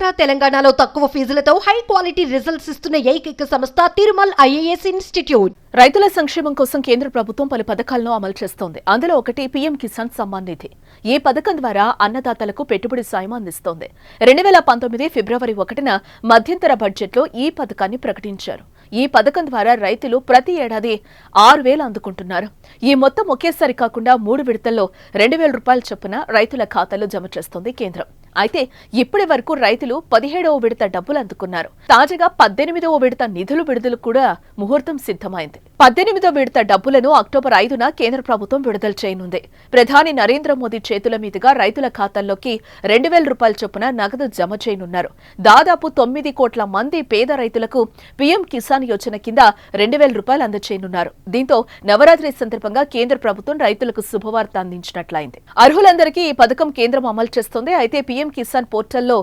ఆంధ్ర తెలంగాణలో తక్కువ ఫీజులతో high quality results ఇస్తున్న ఏకైక సంస్థ తిరుమల్ ఐఏఎస్ ఇన్స్టిట్యూట్. రైతుల సంక్షేమం కోసం కేంద్ర ప్రభుత్వం పలు పథకాలను అమలు చేస్తోంది. అందులో ఒకటి పీఎం కిసాన్ సమ్మాన్ నిధి. ఈ పథకం ద్వారా అన్నదాతలకు పెట్టుబడి సాయం అందిస్తోంది. రెండు వేల పంతొమ్మిది ఫిబ్రవరి ఒకటిన మధ్యంతర బడ్జెట్లో ఈ పథకాన్ని ప్రకటించారు. ఈ పథకం ద్వారా రైతులు ప్రతి ఏడాది ఆరు వేలు అందుకుంటున్నారు. ఈ మొత్తం ఒకేసారి కాకుండా మూడు విడతల్లో రెండు వేల రూపాయల చొప్పున రైతుల ఖాతాలో జమ చేస్తోంది కేంద్రం. అయితే ఇప్పటి వరకు రైతులు పదిహేడవ విడత డబ్బులు అందుకున్నారు. తాజాగా పద్దెనిమిదవ విడత నిధులు విడుదల కూడా ముహూర్తం సిద్ధమైంది. పద్దెనిమిదవ విడత డబ్బులను అక్టోబర్ ఐదున కేంద్ర ప్రభుత్వం విడుదల చేయనుంది. ప్రధాని నరేంద్ర మోదీ చేతుల మీదుగా రైతుల ఖాతాల్లోకి రెండు వేల రూపాయల చొప్పున నగదు జమ చేయనున్నారు. దాదాపు తొమ్మిది కోట్ల మంది పేద రైతులకు పీఎం కిసాన్ యోజన కింద రెండు వేల రూపాయలు అందజేయనున్నారు దీంతో నవరాత్రి సందర్భంగా కేంద్ర ప్రభుత్వం రైతులకు శుభవార్త అందించినట్లయింది. అర్హులందరికీ ఈ పథకం కేంద్రం అమలు చేస్తోంది. అయితే పీఎం కిసాన్ పోర్టల్లో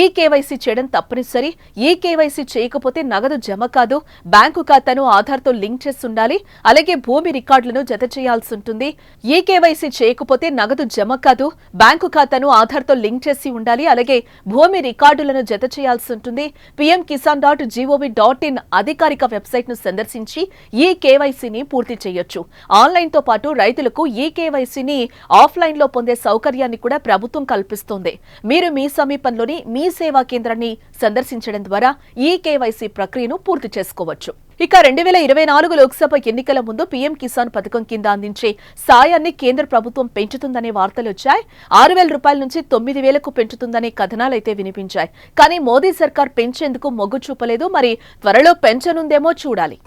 ఈ కేవైసీ చేయడం తప్పనిసరి ఈ కేవైసీ చేయకపోతే నగదు జమ కాదు బ్యాంకు ఖాతాను ఆధార్తో లింక్ చేసి ఉండాలి అలాగే భూమి రికార్డులను జత చేయాల్సి ఉంటుంది. ఈ కేవైసీ చేయకపోతే నగదు జమ కాదు బ్యాంకు ఖాతాను ఆధార్తో లింక్ చేసి ఉండాలి అలాగే భూమి రికార్డులను జత చేయాల్సి ఉంటుంది. PM Kisan dot G O V dot in అధికారిక వెబ్సైట్ను సందర్శించి ఈ కేవైసీని పూర్తి చేయొచ్చు. ఆన్లైన్తో పాటు రైతులకు ఈ కేవైసీని ఆఫ్లైన్లో పొందే సౌకర్యాన్ని కూడా ప్రభుత్వం కల్పిస్తోంది. మీరు మీ సమీపంలోని మీ సేవా కేంద్రాన్ని సందర్శించడం ద్వారా ఈ కేవైసీ ప్రక్రియను పూర్తి చేసుకోవచ్చు. ఇక రెండు వేల ఇరవై నాలుగు లోక్సభ ఎన్నికల ముందు పీఎం కిసాన్ పథకం కింద అందించే సాయాన్ని కేంద్ర ప్రభుత్వం పెంచుతుందనే వార్తలు వచ్చాయి. ఆరు వేల రూపాయల నుంచి తొమ్మిది వేలకు పెంచుతుందనే కథనాలైతే వినిపించాయి. కానీ మోదీ సర్కార్ పెంచేందుకు మొగ్గు చూపలేదు. మరి త్వరలో పెంచనుందేమో చూడాలి.